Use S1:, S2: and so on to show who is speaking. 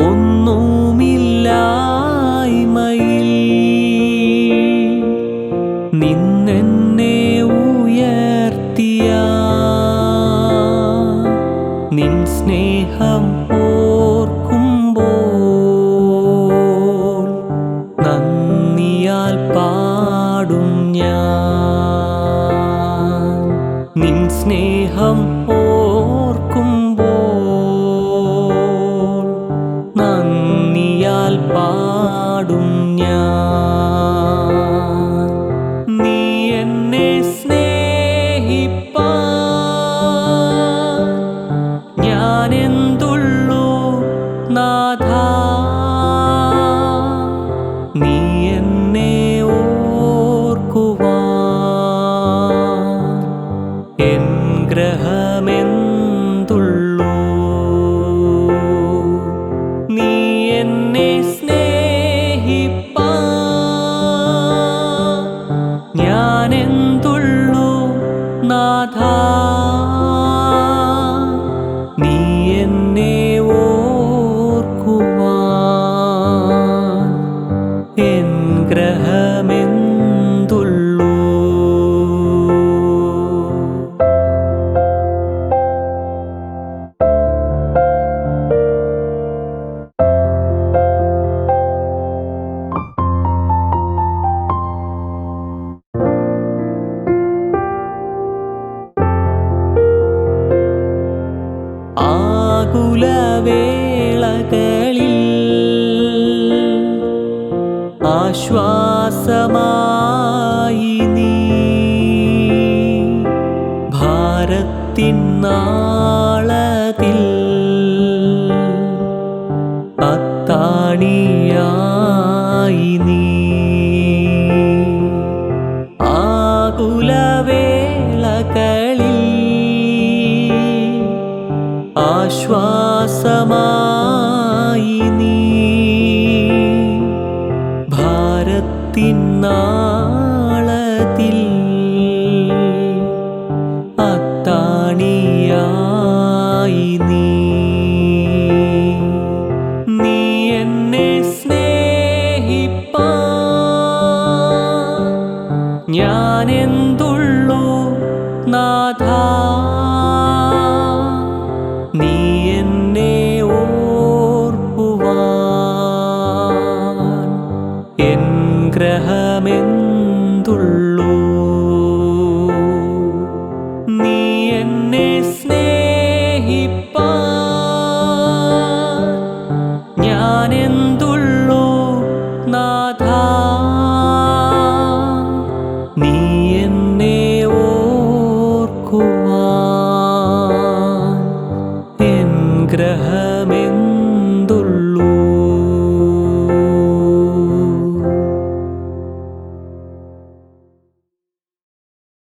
S1: ഒന്നുമില്ലായ്മയിൽ നിന്നെന്നെ ഉയർത്തിയ നിൻ സ്നേഹം ഓർക്കുമ്പോൾ നന്ദിയാൽ പാടും ഞാൻ. നിൻ സ്നേഹം ഓർക്കുമ്പോൾ പാടും ഞാൻ. നീ എന്നെ സ്നേഹിപ്പാ നാഥാ നാഥ? ഞാൻ എന്തുള്ളൂ നാഥ? ആകുലവേളകളിൽ ആശ്വാസമായി നീ ഭാരത്തിൻ നാളത്തിൽ അത്താണിയായി നീ ആകുലവേളകളിൽ നാളത്തിൽ അത്താണിയായി നീ. നീ എന്നെ സ്നേഹിപ്പാ. ഞാൻ എൻ ഗ്രഹമെന്തുള്ളൂ നീ എന്നെ സ്നേഹിപ്പാ. ഞാൻ എന്തുള്ളൂ നാഥ? നീ എന്നെ ഓർക്കുവാൻ